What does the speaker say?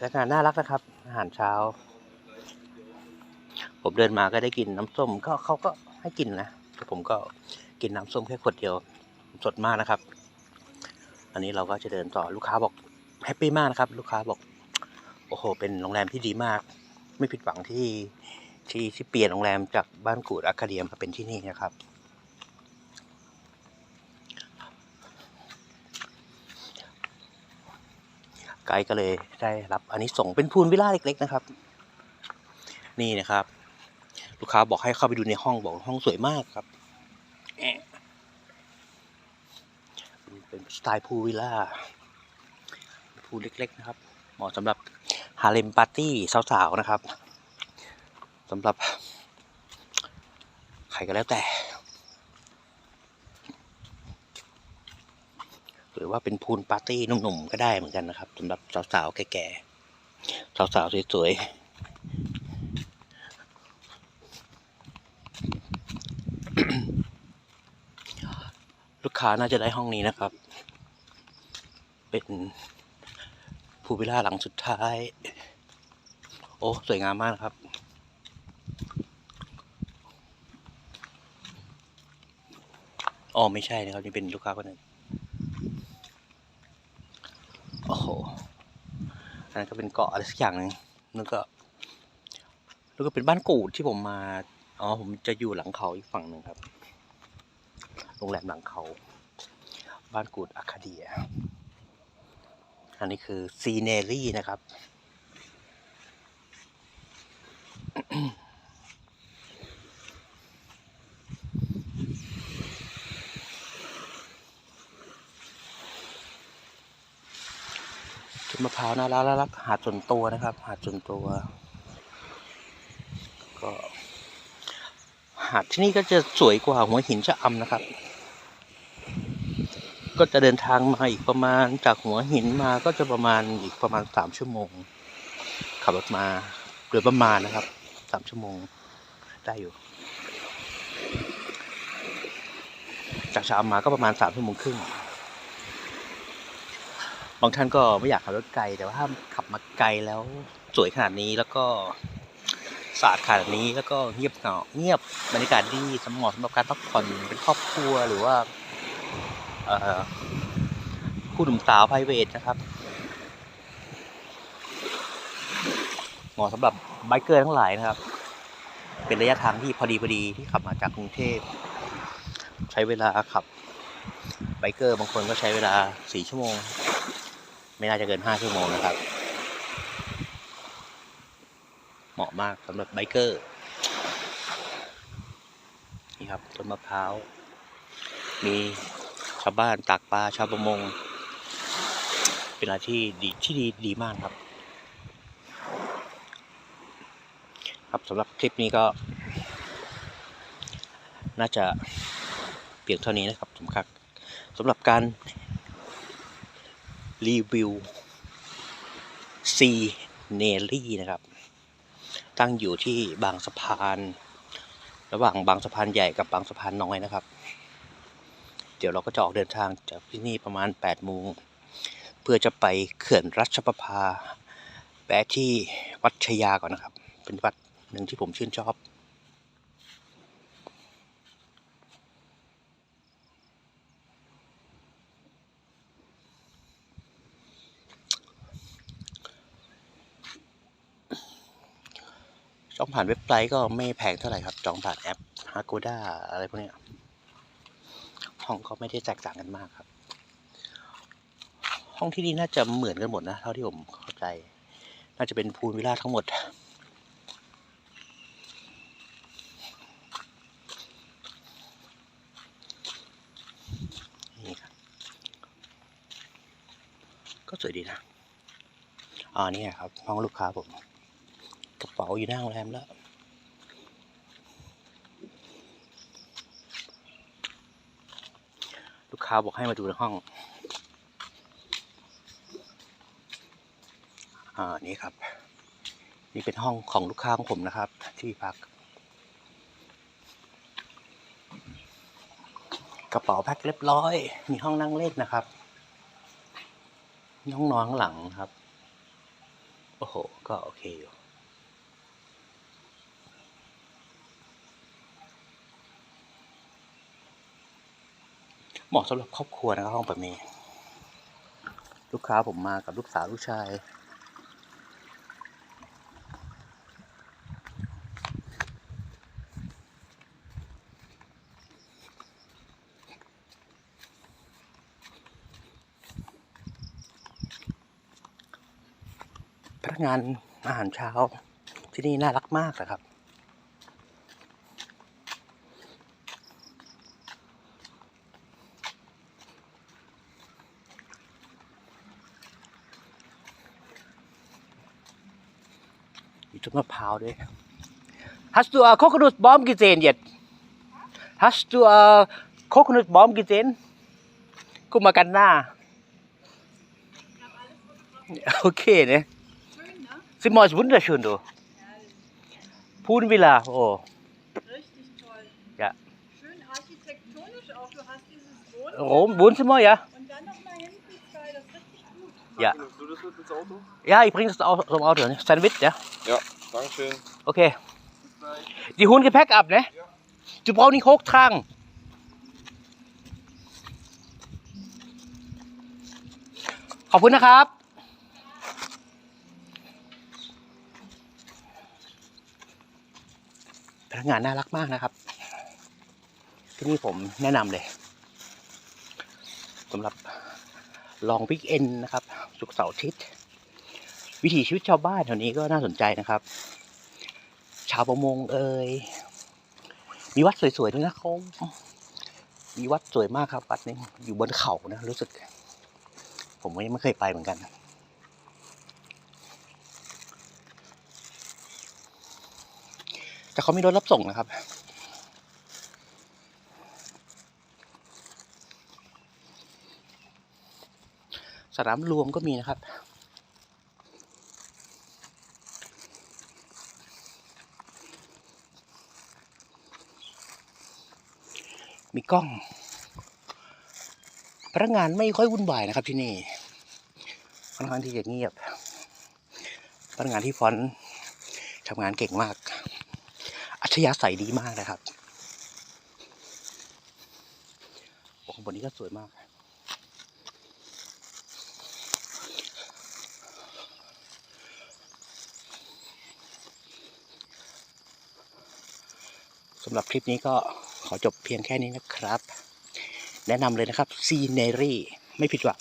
พนักงานน่ารักนะครับ อาหารเช้า ผมเดินมาก็ได้กินน้ำส้มก็เขาก็ให้กินนะผมก็กินน้ำส้มแค่ขวดเดียว สดมากนะครับ อันนี้เราก็จะเดินต่อลูกค้าบอกแฮปปี้มากนะครับ ลูกค้าบอกโอ้โห เป็นโรงแรมที่ดีมาก ไม่ผิดหวังที่ที่ที่เปลี่ยนโรงแรมจากบ้านกูดอาคาเดียมมาเป็นที่นี่นะครับ ไกด์ก็เลยได้รับอันนี้ส่งเป็นพูลวิลล่าเล็ก ๆ นะครับ นี่นะครับ ลูกค้าบอกให้เข้าไปดูในห้องบอกห้องสวยมากครับเป็นสไตล์พูลวิลล่าพูลเล็ก ๆ นะครับ เหมาะสำหรับฮาเลมปาร์ตี้สาวๆนะครับสำหรับใครก็แล้วแต่ ห รือว่าเป็นพูลปาร์ตี้หนุ่มๆก็ได้เหมือนกันนะครับสำหรับสาวๆแก่ๆสาวๆสวยๆลูกค้าน่าจะได้ห้องนี้นะครับ เป็นพูวิลล่าหลังสุดท้าย โอ้ สวยงามมากครับ อ๋อ ไม่ใช่นะครับ นี่เป็นลูกค้าคนหนึ่ง โอันนั้นก็เป็นเกาะอะไรสักอย่างหนึ่งแล้วก็ แล้วก็เป็นบ้านกูดที่ผมมา อ๋อ ผมจะอยู่หลังเขาอีกฝั่งหนึ่งครับ โรงแรมหลังเขา บ้านกูดอาคาเดีย อันนี้คือซีเนรี่นะครับ ต้นมะพร้าวน่ารักรักหาดส่วนตัวนะครับ หาดส่วนตัว ก็ หาดที่นี่ก็จะสวยกว่าหัวหินชะอำนะครับ ก็จะเดินทางมาอีกประมาณจากหัวหินมาก็จะประมาณอีกประมาณสามชั่วโมง ขับรถมาโดยประมาณนะครับสามชั่วโมงได้อยู่ จากชะอำมาก็ประมาณสามชั่วโมงครึ่ง บางท่านก็ไม่อยากขับรถไกล แต่ว่าถ้าขับมาไกลแล้วสวยขนาดนี้แล้วก็สะอาดขนาดนี้แล้วก็เงียบเหงาเงียบบรรยากาศดีสำเหมาะสำหรับการพักผ่อนเป็นครอบครัวหรือว่าเอ่อผู้หนุ่มสาวไพรเวทนะครับเหมาะสำหรับไบเกอร์ทั้งหลายนะครับ เป็นระยะทางที่พอดีพอดีที่ขับมาจากกรุงเทพ ใช้เวลาขับไบเกอร์บางคนก็ใช้เวลาสี่ชั่วโมง ไม่น่าจะเกินห้าชั่วโมงนะครับ เหมาะมากสำหรับไบเกอร์ นี่ครับต้นมะพร้าว มีชาวบ้านตากปลาชาวประมง เป็นอะไรที่ดีที่ดีดีมากครับ ครับสำหรับคลิปนี้ก็ น่าจะเพียงเท่านี้นะครับสำคัญสำหรับการ รีวิวซีเนลี่นะครับ ตั้งอยู่ที่บางสะพาน ระหว่างบางสะพานใหญ่กับบางสะพานน้อยนะครับ เดี๋ยวเราก็จะออกเดินทางจากที่นี่ประมาณ8โมงเพื่อจะไปเขื่อนรัชประภาแวะที่วัดชยาก่อนนะครับ เป็นวัดหนึ่งที่ผมชื่นชอบ จองผ่านเว็บไซต์ก็ไม่แพงเท่าไหร่ครับ จองผ่านแอป Agoda อะไรพวกนี้ห้องก็ไม่ได้แตกต่างกันมากครับ ห้องที่นี่น่าจะเหมือนกันหมดนะ เท่าที่ผมเข้าใจ น่าจะเป็นพูลวิลล่าทั้งหมดนี่ครับก็สวยดีนะ อ่านี่ครับ ห้องลูกค้าผม เป๋าอยู่หน้าโรงแรมแล้วลูกค้าบอกให้มาดูในห้อง อ่า นี่ครับ นี่เป็นห้องของลูกค้าของผมนะครับ ที่พัก กระเป๋าแพ็คเรียบร้อย มีห้องนั่งเล่นนะครับห้องนอนข้างหลังครับ โอ้โห ก็โอเคอยู่ เหมาะสำหรับครอบครัวนะครับห้องแบบนี้ ลูกค้าผมมากับลูกสาวลูกชาย พนักงานอาหารเช้าที่นี่น่ารักมากนะครับ มีต้นมะพร้าวด้วย Hast du äh, Kokosnussbaum gesehen jetzt? Hast du äh, Kokosnussbaum gesehen? Guck mal ganz nah. Okay, ne? Schön, ne? Simon ist wunderschön, du. Pudenvilla, oh. Richtig toll. Ja. Schön architektonisch auch. Du hast dieses Rom, Wohnzimmer Wohnzimmer, ja? Ja. Nimmst du das mit ins Auto? Ja, ich bringe das Au- zum Auto. Ne? Sandwich, ja? Ja, Dankeschön. Okay. Bis gleich. Die holen Gepäck ab, ne? Ja. Du brauchst nicht hochtragen. ขอบคุณนะครับ พนักงานน่ารักมากนะครับ ที่นี่ผมแนะนำเลยสำหรับ ลองวิกเอนนะครับ สุกเสาร์อาทิตย์วิถีชีวิตชาวบ้านแถวนี้ก็น่าสนใจนะครับ ชาวประมงเอ่ยมีวัดสวยๆด้วยนะเขามีวัดสวยมากครับ วัดนี้อยู่บนเขานะรู้สึก ผมก็ยังไม่เคยไปเหมือนกัน แต่เขามีรถรับส่งนะครับ สนามรวมก็มีนะครับ มีกล้อง พนักงานไม่ค่อยวุ่นวายนะครับที่นี่ค่อนข้างที่จะเงียบ พนักงานที่ฟอนทำงานเก่งมาก อัธยาศัยดีมากนะครับ โอ้ข้างบนนี้ก็สวยมากำหรับคลิปนี้ก็ขอจบเพียงแค่นี้นะครับ แนะนำเลยนะครับซีเนรี่ไม่ผิดหวัง